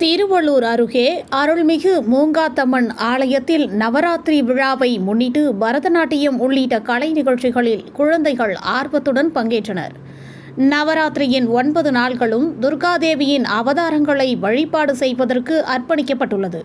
திருவள்ளூர் அருகே அருள்மிகு மூங்காத்தம்மன் ஆலயத்தில் நவராத்திரி விழாவை முன்னிட்டு பரதநாட்டியம் உள்ளிட்ட கலை நிகழ்ச்சிகளில் குழந்தைகள் ஆர்வத்துடன் பங்கேற்றனர். நவராத்திரியின் ஒன்பது நாள்களும் துர்காதேவியின் அவதாரங்களை வழிபாடு செய்வதற்கு அர்ப்பணிக்கப்பட்டுள்ளது.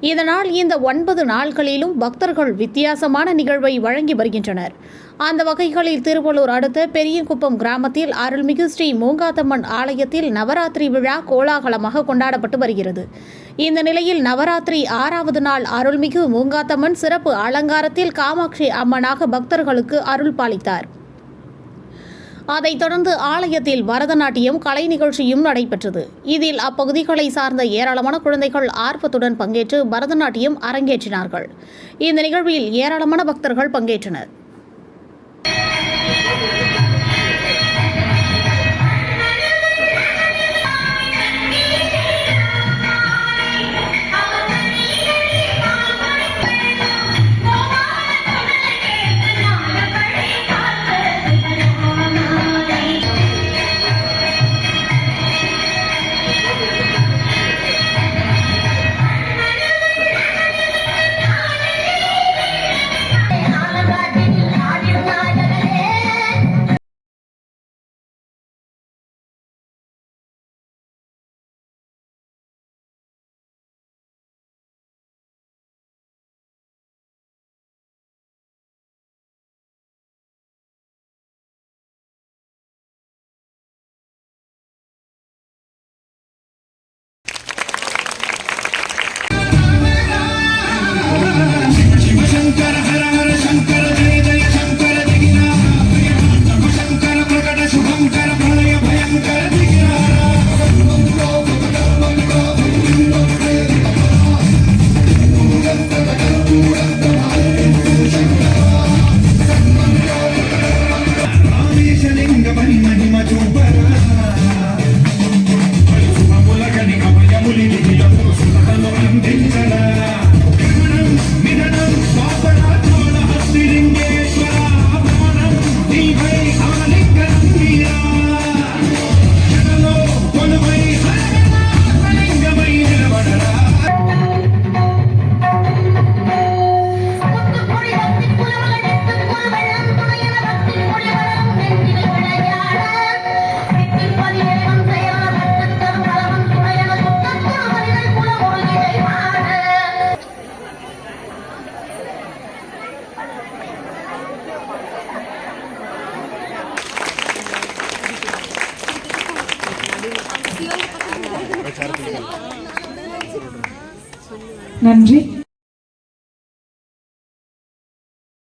இதனால் இந்த ஒன்பது நாள்களிலும் பக்தர்கள் வித்தியாசமான நிகழ்வை வழங்கி வருகின்றனர். அந்த வகைகளில் திருவள்ளூர் அடுத்த பெரியகுப்பம் கிராமத்தில் அருள்மிகு ஸ்ரீ மூங்காத்தம்மன் ஆலயத்தில் நவராத்திரி விழா கோலாகலமாக கொண்டாடப்பட்டு வருகிறது. இந்த நிலையில் நவராத்திரி ஆறாவது நாள் அருள்மிகு மூங்காத்தம்மன் சிறப்பு அலங்காரத்தில் காமாட்சி அம்மனாக பக்தர்களுக்கு அருள் பாலித்தார். அதைத் தொடர்ந்து ஆலயத்தில் பரதநாட்டியம் கலை நிகழ்ச்சியும் நடைபெற்றது. இதில் அப்பகுதிகளை சார்ந்த ஏராளமான குழந்தைகள் ஆர்வத்துடன் பங்கேற்று பரதநாட்டியம் அரங்கேற்றினார்கள். இந்த நிகழ்வில் ஏராளமான பக்தர்கள் பங்கேற்றனர். நன்றி.